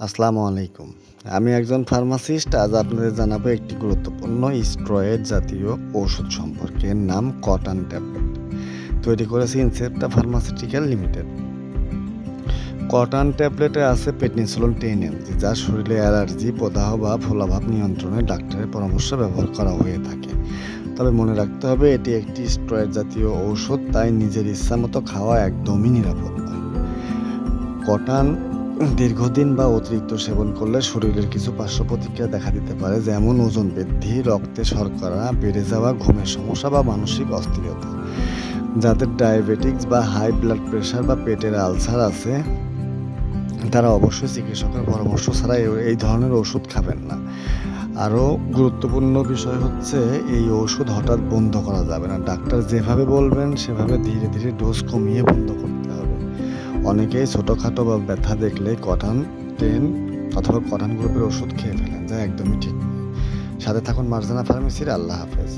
আসসালামু আলাইকুম। আমি একজন ফার্মাসিস্ট, আজ আপনাদের জানাব একটি গুরুত্বপূর্ণ স্ট্রয়েড জাতীয় ঔষধ সম্পর্কে, নাম কটন ট্যাবলেট। তৈরি করেছে ইনসেপ্টা ফার্মাসিউটিক্যাল লিমিটেড। কটন ট্যাবলেটে আছে পেটনিসোলন টেন এমজি যা শরীরে অ্যালার্জি, প্রদাহ বা ফোলাভাব নিয়ন্ত্রণে ডাক্তারের পরামর্শ ব্যবহার করা হয়ে থাকে। তবে মনে রাখতে হবে, এটি একটি স্ট্রয়েড জাতীয় ঔষধ, তাই নিজের ইচ্ছা মতো খাওয়া একদমই নিরাপদ নয়। কটান দীর্ঘদিন বা অতিরিক্ত সেবন করলে শরীরের কিছু পার্শ্ব প্রতিক্রিয়া দেখা দিতে পারে, যেমন ওজন বৃদ্ধি, রক্তে শর্করা, বেড়ে যাওয়া, ঘুমের সমস্যা বা মানসিক অস্থিরতা। যাদের ডায়াবেটিক্স বা হাই ব্লাড প্রেশার বা পেটের আলসার আছে, তারা অবশ্যই চিকিৎসকের পরামর্শ ছাড়া এই ধরনের ওষুধ খাবেন না। আরও গুরুত্বপূর্ণ বিষয় হচ্ছে, এই ওষুধ হঠাৎ বন্ধ করা যাবে না। ডাক্তার যেভাবে বলবেন, সেভাবে ধীরে ধীরে ডোজ কমিয়ে বন্ধ করতে হবে। অনেকেই ছোটোখাটো বা ব্যথা দেখলে কটান টেন অথবা কটান গ্রুপের ওষুধ খেয়ে ফেলেন, যা একদমই ঠিক সাথে থাকুন মার্জানা ফার্মেসির, আল্লাহ হাফেজ।